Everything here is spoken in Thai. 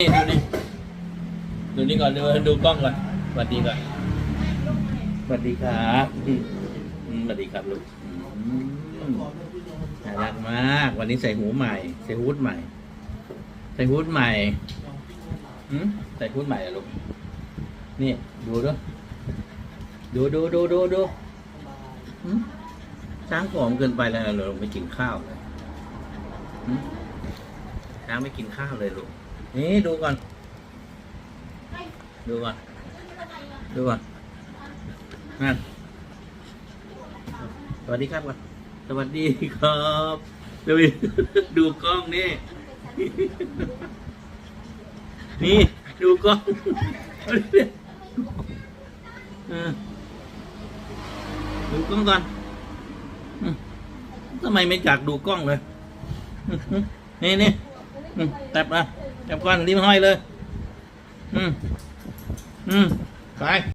นี่ดูนี่ดูนี่ก่อนดูดูกล้องก่อนสวัสดีก่อนสวัสดีครับอืมอืมสวัสดีครับลูกอืมน่ารักมาก วันนี้ใส่หูใหม่ ใส่ฮูดใหม่ ใส่ฮูดใหม่อืมใส่ฮูดใหม่อะลูกนี่ดูด้วยดูดูดูดูดูอืมช้างผอมเกินไปแล้วเราลงไปกินข้าวเลยอืมช้างไม่กินข้าวเลยลูก นี่ดูก่อน ดูก่อน ดูก่อนนั่นสวัสดีครับก่อนสวัสดีครับดูดูกล้องนี่ นี่ดูกล้องอาดิเออดูกล้องก่อนทำไมไม่จักดูกล้องเลย นี่นี่อืมจับมา จับก้อนรีบห้อยเลย อืม อืม ไป